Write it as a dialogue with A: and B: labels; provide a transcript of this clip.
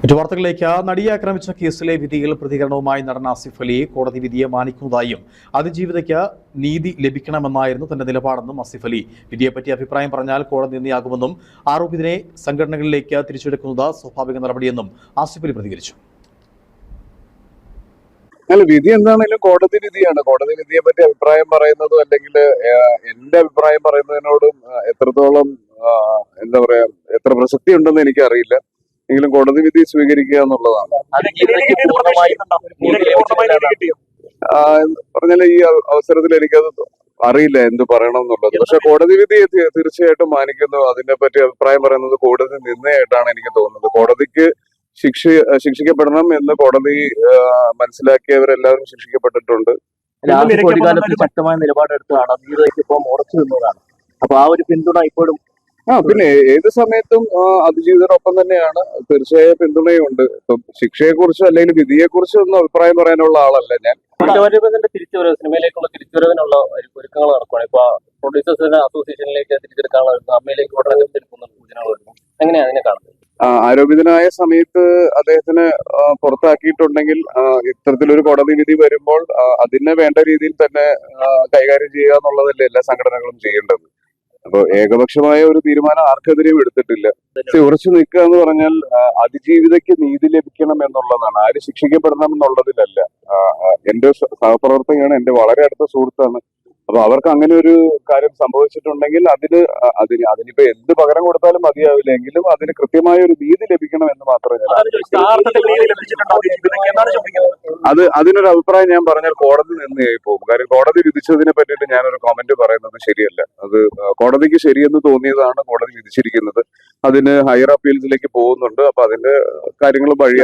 A: മറ്റു വാർത്തകളിലേക്ക്. നടിയെ ആക്രമിച്ച കേസിലെ വിധിയിൽ പ്രതികരണവുമായി നടന്ന ആസിഫ് അലിയെ കോടതി വിധിയെ മാനിക്കുന്നതായും അതിജീവിതയ്ക്ക് നീതി ലഭിക്കണമെന്നായിരുന്നു തന്റെ നിലപാടെന്നും ആസിഫ് അലി വിധിയെപ്പറ്റി അഭിപ്രായം പറഞ്ഞാൽ കോടതി നിന്നയാകുമെന്നും ആരോപിതനെ സംഘടനകളിലേക്ക് തിരിച്ചെടുക്കുന്നത് സ്വാഭാവിക നടപടിയെന്നും ആസിഫ് അലി പ്രതികരിച്ചു.
B: അല്ല വിധി എന്താണെങ്കിലും കോടതി വിധിയാണ്. കോടതി വിധിയെ പറ്റി അഭിപ്രായം പറയുന്നതും അല്ലെങ്കിൽ എന്റെ അഭിപ്രായം പറയുന്നതിനോടും എത്രത്തോളം എന്താ പറയാ എത്ര പ്രസക്തി ഉണ്ടെന്ന് എനിക്കറിയില്ല. എങ്കിലും കോടതി വിധി സ്വീകരിക്കുക എന്നുള്ളതാണ്. പറഞ്ഞാൽ ഈ അവ- അവസരത്തിൽ എനിക്കത് അറിയില്ല എന്ത് പറയണം എന്നുള്ളത് പക്ഷെ കോടതി വിധി തീർച്ചയായിട്ടും മാനിക്കുന്നു. അതിനെ പറ്റി അഭിപ്രായം പറയുന്നത് കോടതി നിന്നയായിട്ടാണ് എനിക്ക് തോന്നുന്നത്. കോടതിക്ക് ശിക്ഷ ശിക്ഷിക്കപ്പെടണം എന്ന് കോടതി മനസ്സിലാക്കിയവരെല്ലാവരും ശിക്ഷിക്കപ്പെട്ടിട്ടുണ്ട്.
C: ശക്തമായ നിലപാടെടുത്തതാണ്. നീതിക്ക് ഇപ്പം ഉറച്ചു നിന്നതാണ്. അപ്പൊ ആ ഒരു പിന്തുണ ഇപ്പോഴും
B: ആ പിന്നെ ഏത് സമയത്തും അതിജീവിതരോടൊപ്പം തന്നെയാണ് തീർച്ചയായും പിന്തുണയുണ്ട്. ഇപ്പം ശിക്ഷയെ കുറിച്ചോ അല്ലെങ്കിൽ വിധിയെ കുറിച്ചോ ഒന്നും അഭിപ്രായം പറയാനുള്ള ആളല്ല ഞാൻ.
C: തിരിച്ചുവരവ് സിനിമയിലേക്കുള്ള തിരിച്ചുവരവിനുള്ള ഒരു ഒരുക്കങ്ങൾ നടക്കുകയാണ് ഇപ്പൊ പ്രൊഡ്യൂസേഴ്സിന്റെ അസോസിയേഷനിലേക്ക് തിരിച്ചെടുക്കാനുള്ള അമ്മയിലേക്ക് തിരിക്കുന്ന സൂചനകൾ വരുന്നു എങ്ങനെയാണ് അതിനെ കാണുന്നത്?
B: ആരോപിതനായ സമയത്ത് അദ്ദേഹത്തിന് പുറത്താക്കിയിട്ടുണ്ടെങ്കിൽ ഇത്തരത്തിലൊരു കോടതി വിധി വരുമ്പോൾ അതിനെ വേണ്ട രീതിയിൽ തന്നെ കൈകാര്യം ചെയ്യുക എന്നുള്ളതല്ലേ എല്ലാ സംഘടനകളും ചെയ്യേണ്ടത്. അപ്പൊ ഏകപക്ഷമായ ഒരു തീരുമാനം ആർക്കെതിരെയും എടുത്തിട്ടില്ല. പക്ഷെ ഉറച്ചു നിൽക്കുക എന്ന് പറഞ്ഞാൽ അതിജീവിതയ്ക്ക് നീതി ലഭിക്കണം എന്നുള്ളതാണ്. ആര് ശിക്ഷിക്കപ്പെടണം എന്നുള്ളതിലല്ല. എന്റെ സഹപ്രവർത്തകയാണ് എന്റെ വളരെ അടുത്ത സുഹൃത്താണ്. അപ്പൊ അവർക്ക് അങ്ങനെ ഒരു കാര്യം സംഭവിച്ചിട്ടുണ്ടെങ്കിൽ അതിന് അതിന് അതിനിപ്പോ എന്ത് പകരം കൊടുത്താലും മതിയാവില്ല എങ്കിലും അതിന് കൃത്യമായ ഒരു നീതി ലഭിക്കണം എന്ന് മാത്രമേ അത് അതിനൊരു അഭിപ്രായം ഞാൻ പറഞ്ഞാൽ കോടതി നിന്ന് പോകും. കാര്യം കോടതി വിധിച്ചതിനെ പറ്റിയിട്ട് ഞാനൊരു കമന്റ് പറയുന്നത് ശരിയല്ല. അത് കോടതിക്ക് ശരിയെന്ന് തോന്നിയതാണ് കോടതി വിധിച്ചിരിക്കുന്നത്. അതിന് ഹയർ അപ്പീൽസിലേക്ക് പോകുന്നുണ്ട്. അപ്പൊ അതിന്റെ കാര്യങ്ങൾ വഴിയാണ്